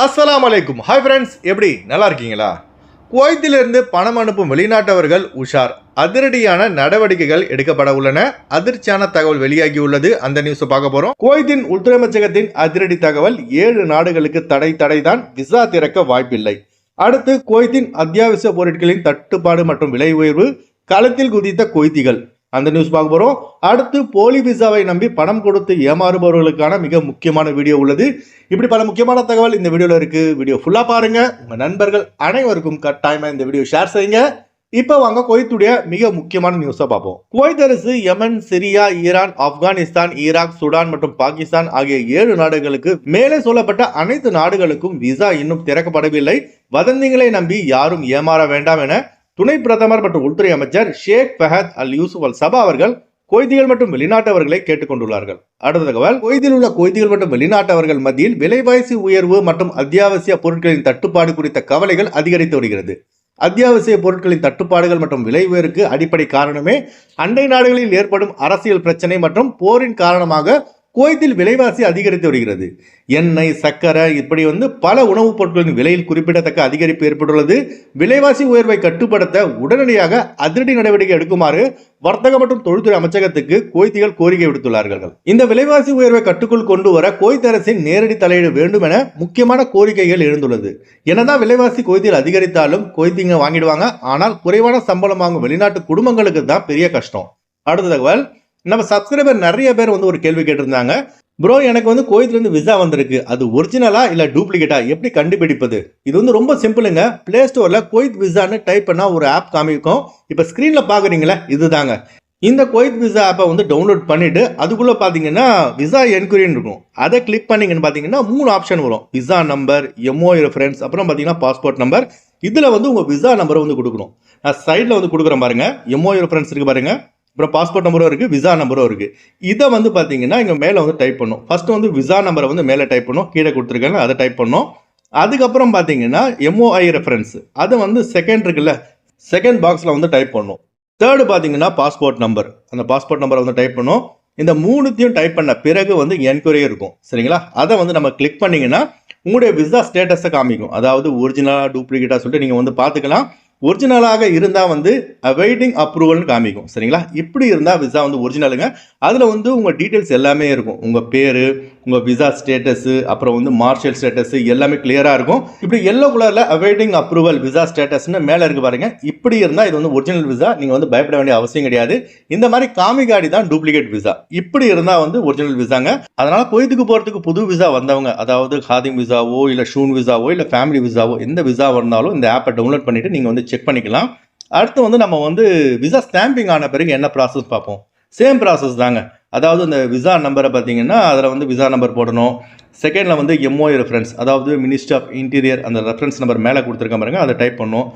அஸ்லாம் அலைக்கும் hi friends எப்படி? நல்லா இருக்கீங்களா? குவைத்திலிருந்து பணம் அனுப்பும் வெளிநாட்டவர்கள் உஷார். அதிரடியான நடவடிக்கைகள் எடுக்கப்பட உள்ளன. அதிர்ச்சியான தகவல் வெளியாகியுள்ளது அந்த நியூஸ் பார்க்க போறோம். குவைத்தின் உள்துறை அமைச்சகத்தின் அதிரடி தகவல் ஏழு நாடுகளுக்கு தடை தடைதான். விசா திறக்க வாய்ப்பில்லை. அடுத்து குவைத்தின் அத்தியாவசிய பொருட்களின் தட்டுப்பாடு மற்றும் விலை உயர்வு. களத்தில் குதித்த குவைத்திகள். அந்த நியூஸ் பார்க்க போகிறோம் அடுத்து போலி விசாவை நம்பி பணம் கொடுத்து ஏமாறுபவர்களுக்கான மிக முக்கியமான வீடியோ உள்ளது. இப்படி பல முக்கியமான தகவல் இந்த வீடியோவில் இருக்குது வீடியோ ஃபுல்லாக பாருங்கள் உங்கள் நண்பர்கள் அனைவருக்கும் கட்டாயமாக இந்த வீடியோ ஷேர் செய்யுங்க. இப்போ வாங்க குவைத்துடைய மிக முக்கியமான நியூஸை பார்ப்போம். குவைத் அரசு Yemen Syria Iran Afghanistan Iraq Sudan மற்றும் பாகிஸ்தான் ஆகிய ஏழு நாடுகளுக்கு மேலே சொல்லப்பட்ட அனைத்து நாடுகளுக்கும் விசா இன்னும் திறக்கப்படவில்லை. வதந்திகளை நம்பி யாரும் ஏமாற வேண்டாம் என துணை பிரதமர் மற்றும் உள்துறை அமைச்சர் ஷேக் ஃபஹத் அல் யூசுப் அல் சபா அவர்கள் கொய்திகள் மற்றும் வெளிநாட்டவர்களை கேட்டுக்கொண்டுள்ளார்கள். அடுத்த தகவல் கொய்தியில் உள்ள கொய்திகள் மற்றும் வெளிநாட்டவர்கள் மத்தியில் விலைவாசி உயர்வு மற்றும் அத்தியாவசிய பொருட்களின் தட்டுப்பாடு குறித்த கவலைகள் அதிகரித்து வருகிறது. அத்தியாவசிய பொருட்களின் தட்டுப்பாடுகள் மற்றும் விலை உயர்வுக்கு அடிப்படை காரணமே அண்டை நாடுகளில் ஏற்படும் அரசியல் பிரச்சனை மற்றும் போரின் காரணமாக குவைத்தில் விலைவாசி அதிகரித்து வருகிறது. எண்ணெய் சர்க்கரை இப்படி வந்து பல உணவுப் பொருட்களின் விலையில் குறிப்பிடத்தக்க அதிகரிப்பு ஏற்பட்டுள்ளது. விலைவாசி உயர்வை கட்டுப்படுத்த உடனடியாக அதிரடி நடவடிக்கை எடுக்குமாறு வர்த்தக மற்றும் தொழில்துறை அமைச்சகத்துக்கு குவைத்திகள் கோரிக்கை விடுத்துள்ளார்கள். இந்த விலைவாசி உயர்வை கட்டுக்குள் கொண்டு வர குவைத் அரசின் நேரடி தலையீடு வேண்டும் என முக்கியமான கோரிக்கைகள் எழுந்துள்ளது. என்னதான் விலைவாசி குவைத்தில் அதிகரித்தாலும் குவைத்திங்க வாங்கிடுவாங்க. ஆனால் குறைவான சம்பளம் வாங்கும் வெளிநாட்டு குடும்பங்களுக்கு தான் பெரிய கஷ்டம். அடுத்த தகவல் நம்ம சப்ஸ்கிரைபர் நிறைய பேர் வந்து ஒரு கேள்வி கேட்டிருந்தாங்க. ப்ரோ எனக்கு வந்து கோயத்துலேருந்து விசா வந்திருக்கு. அது ஒரிஜினலா இல்லை டூப்ளிகேட்டா எப்படி கண்டுபிடிப்பது? இது வந்து ரொம்ப சிம்பிளுங்க ப்ளே ஸ்டோரில் கோயத் விசான்னு டைப் பண்ணால் ஒரு ஆப் காமிக்கும். இப்போ ஸ்க்ரீனில் பார்க்குறீங்களா இதுதாங்க. இந்த கோயத் விசா ஆப்பை வந்து டவுன்லோட் பண்ணிட்டு அதுக்குள்ளே பார்த்தீங்கன்னா விசா என்கொயரின்னு இருக்கும். அதை கிளிக் பண்ணீங்கன்னு பார்த்தீங்கன்னா மூணு ஆப்ஷன் வரும். விசா நம்பர் எம்ஓ ரெஃபரன்ஸ் அப்புறம் பார்த்தீங்கன்னா பாஸ்போர்ட் நம்பர் இதில் வந்து உங்கள் விசா நம்பரை வந்து கொடுக்கணும். நான் சைடில் வந்து கொடுக்குறேன் பாருங்க. எம்ஓ ரெஃபரன்ஸ் இருக்கு பாருங்கள் அப்புறம் பாஸ்போர்ட் நம்பரும் இருக்குது விசா நம்பரும் இருக்குது இதை வந்து பார்த்தீங்கன்னா இங்கே மேலே வந்து டைப் பண்ணும். ஃபஸ்ட்டு வந்து விசா நம்பரை வந்து மேலே டைப் பண்ணும். கீழே கொடுத்துருக்காங்க அதை டைப் பண்ணும். அதுக்கப்புறம் பார்த்தீங்கன்னா எம்ஓஐ ரெஃபரன்ஸ் அதை வந்து செகண்ட் இருக்குல்ல செகண்ட் பாக்ஸில் வந்து டைப் பண்ணும். தேர்டு பார்த்தீங்கன்னா பாஸ்போர்ட் நம்பர் அந்த பாஸ்போர்ட் நம்பரை வந்து டைப் பண்ணும். இந்த மூணுத்தையும் டைப் பண்ண பிறகு வந்து என்கொயரி இருக்கும். சரிங்களா? அதை வந்து நம்ம கிளிக் பண்ணிங்கன்னா உங்களுடைய விசா ஸ்டேட்டஸை காமிக்கும். அதாவது ஒரிஜினலாக டூப்ளிகேட்டாக சொல்லிட்டு நீங்கள் வந்து பார்த்துக்கலாம். ஒரிஜினலாக இருந்தால் வந்து வெயிட்டிங் அப்ரூவல்னு காமிக்கும். சரிங்களா? இப்படி இருந்தால் விசா வந்து ஒரிஜினலுங்க அதில் வந்து உங்கள் டீட்டெயில்ஸ் எல்லாமே இருக்கும். உங்கள் பேர் உங்கள் விசா ஸ்டேட்டஸு அப்புறம் வந்து மார்ஷல் ஸ்டேட்டஸு எல்லாமே கிளியராக இருக்கும். இப்படி எல்லோ கலரில் அவைட்டிங் அப்ரூவல் விசா ஸ்டேட்டஸ்னு மேலே இருக்கு பாருங்க. இப்படி இருந்தால் இது வந்து ஒரிஜினல் விசா நீங்கள் வந்து பயப்பட வேண்டிய அவசியம் கிடையாது. இந்த மாதிரி காமிகாடி தான் டூப்ளிகேட் விசா இப்படி இருந்தால் வந்து ஒரிஜினல் விசாங்க அதனால் கோயத்துக்கு போகிறதுக்கு புது விசா வந்தவங்க அதாவது ஹாதிங் விசாவோ இல்லை ஷூன் விசாவோ இல்லை ஃபேமிலி விசாவோ எந்த விசா இருந்தாலும் இந்த ஆப்பை டவுன்லோட் பண்ணிவிட்டு நீங்கள் வந்து செக் பண்ணிக்கலாம். அடுத்து வந்து நம்ம வந்து விசா ஸ்டாம்பிங் ஆன பிறகு என்ன ப்ராசஸ் பார்ப்போம்? சேம் ப்ராசஸ் தாங்க. அதாவது இந்த விசா நம்பரை பார்த்தீங்கன்னா அதில் வந்து விசா நம்பர் போடணும். செகண்டில் வந்து எம்ஓஐ ரெஃபரன்ஸ் அதாவது மினிஸ்ட்ரி ஆஃப் இன்டீரியர் அந்த ரெஃபரன்ஸ் நம்பர் மேலே கொடுத்துருக்க பாருங்க அதை டைப் பண்ணணும்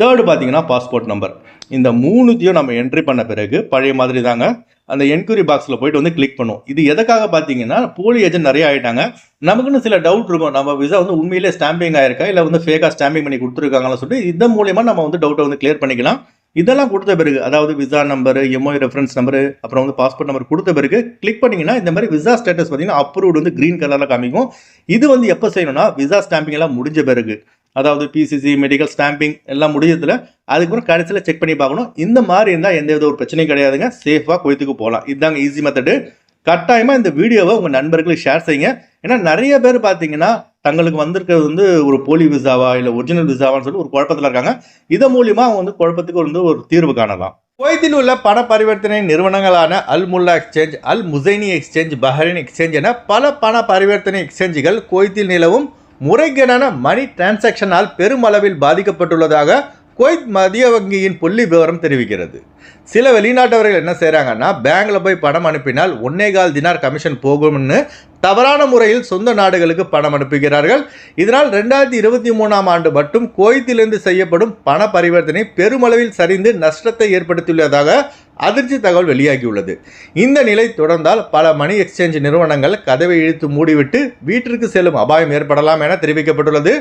தேர்டு பார்த்தீங்கன்னா பாஸ்போர்ட் நம்பர் இந்த மூணுத்தையும் நம்ம என்ட்ரி பண்ண பிறகு பழைய மாதிரி தாங்க அந்த என்கொயரி பாக்ஸில் போயிட்டு வந்து கிளிக் பண்ணும். இது எதுக்காக பார்த்தீங்கன்னா போலி ஏஜென்ட் நிறைய ஆகிட்டாங்க நமக்குன்னு சில டவுட் இருக்கும். நம்ம விசா வந்து உண்மையிலே ஸ்டாம்பிங் ஆயிருக்கா? இல்லை வந்து ஃபேக்காக ஸ்டாம்பிங் பண்ணி கொடுத்துருக்காங்கன்னு சொல்லிட்டு இதன் மூலியமாக நம்ம வந்து டவுட்டை வந்து கிளியர் பண்ணிக்கலாம். இதெல்லாம் கொடுத்த பிறகு அதாவது visa number MOI reference number அப்புறம் வந்து பாஸ்போர்ட் நம்பர் கொடுத்த பிறகு கிளிக் பண்ணிங்கன்னா இந்த மாதிரி விசா ஸ்டேட்டஸ் பார்த்தீங்கன்னா அப்ரூவ்டு வந்து க்ரீன் கலரில் காமிக்கும். இது வந்து எப்போ செய்யணும்னா விசா ஸ்டாம்பிங் எல்லாம் முடிஞ்ச பிறகு. அதாவது பிசிசி மெடிக்கல் ஸ்டாம்பிங் எல்லாம் முடிஞ்சதில் அதுக்கப்புறம் கடைசியில் செக் பண்ணி பார்க்கணும். இந்த மாதிரி இருந்தால் எந்த வித ஒரு பிரச்சனையும் கிடையாதுங்க. சேஃபாக கொய்த்துக்கு போகலாம். இதுதாங்க ஈஸி மெத்தடு கட்டாயமாக இந்த வீடியோவை உங்கள் நண்பர்களுக்கு ஷேர் செய்யுங்க. ஏன்னா நிறைய பேர் பார்த்தீங்கன்னா தங்களுக்கு வந்திருக்கிறது வந்து ஒரு போலி விசாவா இல்லை ஒரிஜினல் விசாவான்னு சொல்லி ஒரு குழப்பத்தில் இருக்காங்க. இதன் மூலியமாக அவங்க வந்து குழப்பத்துக்கு வந்து ஒரு தீர்வு காணலாம். குவைத்தில் உள்ள பண பரிவர்த்தனை நிறுவனங்களான Al Mulla exchange Al Muzaini exchange Bahrain exchange என பல பண பரிவர்த்தனை எக்ஸ்சேஞ்சுகள் குவைத்தில் நிலவும் முறைகேடான மணி டிரான்சாக்ஷனால் பெருமளவில் பாதிக்கப்பட்டுள்ளதாக குவைத் மதிய வங்கியின் புள்ளி விவரம் தெரிவிக்கிறது. சில வெளிநாட்டவர்கள் என்ன செய்கிறாங்கன்னா பேங்கில் போய் பணம் அனுப்பினால் ஒன்னே கால் தினார் கமிஷன் போகும்னு தவறான முறையில் சொந்த நாடுகளுக்கு பணம் அனுப்புகிறார்கள். இதனால் ரெண்டாயிரத்தி இருபத்தி மூணாம் ஆண்டு மட்டும் குவைத்திலிருந்து செய்யப்படும் பண பரிவர்த்தனை பெருமளவில் சரிந்து நஷ்டத்தை ஏற்படுத்தியுள்ளதாக அதிர்ச்சி தகவல் வெளியாகியுள்ளது. இந்த நிலை தொடர்ந்தால் பல மணி எக்ஸ்சேஞ்ச் நிறுவனங்கள் கதவை இழுத்து மூடிவிட்டு வீட்டிற்கு செல்லும் அபாயம் ஏற்படலாம் என தெரிவிக்கப்பட்டுள்ளது.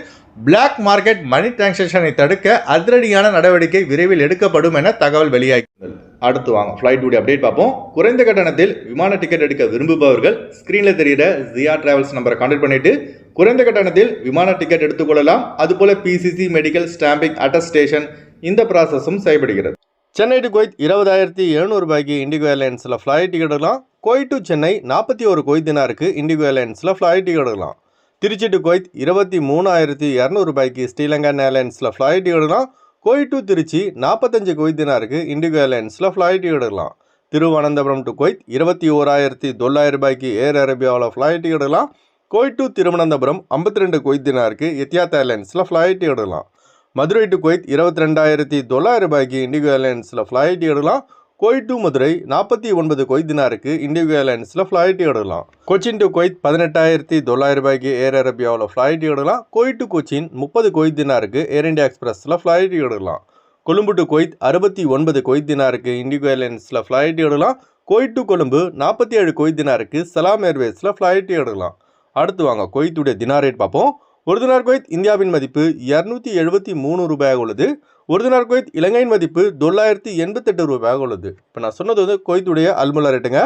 பிளாக் மார்க்கெட் மணி டிரான்சாக்ஷனை தடுக்க அதிரடியான நடவடிக்கை விரைவில் எடுக்கப்படும் என தகவல் வெளியாகியுள்ளது. அடுத்து வாங்க ஃப்ளைட் உடைய அப்டேட் பார்ப்போம். குறைந்த கட்டணத்தில் விமான டிக்கெட் எடுக்க விரும்புபவர்கள் ஸ்க்ரீனில் தெரிகிற ஜியா டிராவல்ஸ் நம்பரை கான்டாக்ட் பண்ணிட்டு குறைந்த கட்டணத்தில் விமான டிக்கெட் எடுத்துக்கொள்ளலாம் அதுபோல பிசிசி மெடிக்கல் ஸ்டாம்பிங் அட்டஸ்டேஷன் இந்த ப்ராசஸும் செய்யப்படுகிறது சென்னை டு குவைத் இருபதாயிரத்தி எழுநூறு ரூபாய்க்கு இண்டிகோ ஏர்லைன்ஸில் ஃப்ளைட் டிக்கெட் எடுக்கலாம். குவைத் டு சென்னை நாற்பத்தி ஒரு குவைத் தினாருக்கு இண்டிகோ ஏர்லைன்ஸில் ஃப்ளைட் டிக்கெட் எடுக்கலாம். திருச்சி டு குவைத் இருபத்தி மூணாயிரத்தி இரநூறு ரூபாய்க்கு ஸ்ரீலங்கன் ஏர்லைன்ஸில் ஃப்ளைட் டிக்கெட் எடுக்கலாம். குவைத் டு திருச்சி நாற்பத்தஞ்சு குவைத் தினாருக்கு இண்டிகோ ஏர்லைன்ஸில் ஃப்ளைட் டிக்கெட் எடுக்கலாம். திருவனந்தபுரம் டு குவைத் இருபத்தி ஓராயிரத்தி தொள்ளாயிரம் ரூபாய்க்கு ஏர் அரேபியாவில் ஃப்ளைட் டிக்கெட் எடுக்கலாம். குவைத் டு திருவனந்தபுரம் ஐம்பத்தி ரெண்டு குவைத் தினாருக்கு எத்தியாத் ஏர்லைன்ஸில் ஃப்ளைட் டிக்கெட் எடுக்கலாம். மதுரை டு குவைத் இருபத்தி ரெண்டாயிரத்தி தொள்ளாயிரம் ரூபாய்க்கு இண்டிகோ ஏர்லைன்ஸில் ஃப்ளைட் எடுக்கலாம். குவைத் டு மதுரை நாற்பத்தி ஒன்பது குவைத் தினாருக்கு இண்டிகோ ஏர்லைன்ஸில் ஃப்ளைட் எடுக்கலாம். கொச்சின் டு குவைத் பதினெட்டாயிரத்தி தொள்ளாயிரம் ரூபாய்க்கு ஏர் அரேபியாவில் ஃப்ளைட் எடுக்கலாம். குவைத் டு கொச்சின் முப்பது குவைத் தினாருக்கு ஏர் இந்தியா எக்ஸ்பிரஸில் ஃப்ளைட் எடுக்கலாம். கொழும்பு டு குவைத் அறுபத்தி ஒன்பது குவைத் தினாருக்கு இண்டிகோ ஏர்லைன்ஸில் ஃப்ளைட் எடுக்கலாம். குவைத் டு கொழும்பு நாற்பத்தி ஏழு குவைத் தினாருக்கு சலாம் ஏர்வேஸில் ஃப்ளைட் எடுக்கலாம். அடுத்து வாங்க குவைத்துடைய தினார் ரேட் பார்ப்போம். ஒரு தினார் குவைத் இந்தியாவின் மதிப்பு இரநூத்தி எழுபத்தி மூணு ரூபாயாக உள்ளது. ஒரு தினார் குவைத் இலங்கையின் மதிப்பு தொள்ளாயிரத்தி எண்பத்தெட்டு ரூபாயாக உள்ளது. இப்போ நான் சொன்னது வந்து குவைத்துடைய அல்முலா ரேட்டுங்க.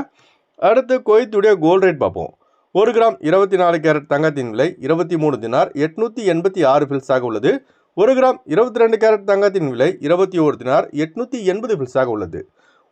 அடுத்து குவைத்துடைய கோல்டு ரேட் பார்ப்போம். ஒரு கிராம் இருபத்தி நாலு கேரட் தங்கத்தின் விலை இருபத்தி மூணு தினார் எட்நூற்றி எண்பத்தி ஆறு பில்ஸாக உள்ளது. ஒரு கிராம் இருபத்தி ரெண்டு கேரட் தங்கத்தின் விலை இருபத்தி ஒரு தினார் எட்நூற்றி எண்பது பில்ஸாக உள்ளது.